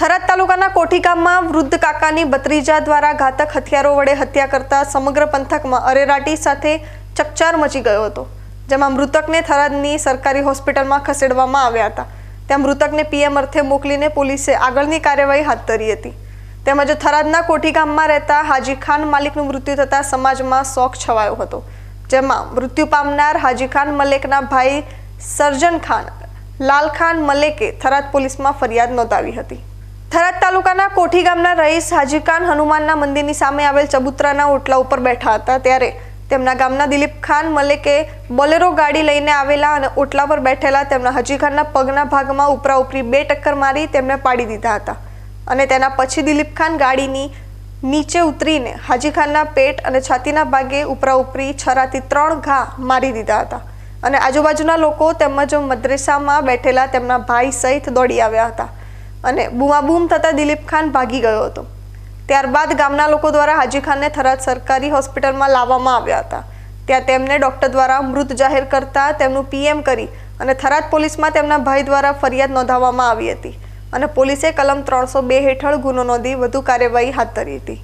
થરાદ તાલુકાના કોઠી ગામમાં વૃદ્ધ કાકાની ભત્રીજા દ્વારા ઘાતક હથિયારો વડે હત્યા કરતા સમગ્ર પંથકમાં અરેરાટી સાથે ચકચાર મચી ગયો હતો, જેમાં મૃતકને થરાદની સરકારી હોસ્પિટલમાં ખસેડવામાં આવ્યા હતા. ત્યાં મૃતકને પીએમ અર્થે મોકલીને પોલીસે આગળની કાર્યવાહી હાથ ધરી હતી. તેમજ થરાદના કોઠી ગામમાં રહેતા હાજી ખાન માલિકનું મૃત્યુ થતાં સમાજમાં શોક છવાયો હતો, જેમાં મૃત્યુ પામનાર હાજી ખાન મલેકના ભાઈ સરજન ખાન, લાલ ખાન મલેકે થરાદ પોલીસમાં ફરિયાદ નોંધાવી હતી. થરાદ તાલુકાના કોઠી ગામના રહીશ હાજીખાન હનુમાનના મંદિરની સામે આવેલ ચબુતરાના ઓટલા ઉપર બેઠા હતા ત્યારે તેમના ગામના દિલીપ ખાન મલેકે બોલેરો ગાડી લઈને આવેલા અને ઓટલા પર બેઠેલા તેમના હાજી ખાનના પગના ભાગમાં ઉપરા ઉપરી બે ટક્કર મારી તેમને પાડી દીધા હતા. અને તેના પછી દિલીપ ખાન ગાડીની નીચે ઉતરીને હાજી ખાનના પેટ અને છાતીના ભાગે ઉપરા ઉપરી છરાથી ત્રણ ઘા મારી દીધા હતા. અને આજુબાજુના લોકો તેમજ મદ્રેસામાં બેઠેલા તેમના ભાઈ સહિત દોડી આવ્યા હતા. અને બૂમાબૂમ થતાં દિલીપ ખાન ભાગી ગયો હતો. ત્યારબાદ ગામના લોકો દ્વારા હાજી ખાનને થરાદ સરકારી હોસ્પિટલમાં લાવવામાં આવ્યા હતા. ત્યાં તેમને ડૉક્ટર દ્વારા મૃત જાહેર કરતા તેમનું પીએમ કરી અને થરાદ પોલીસમાં તેમના ભાઈ દ્વારા ફરિયાદ નોંધાવવામાં આવી હતી અને પોલીસે કલમ ત્રણસો બે હેઠળ ગુનો નોંધી વધુ કાર્યવાહી હાથ ધરી હતી.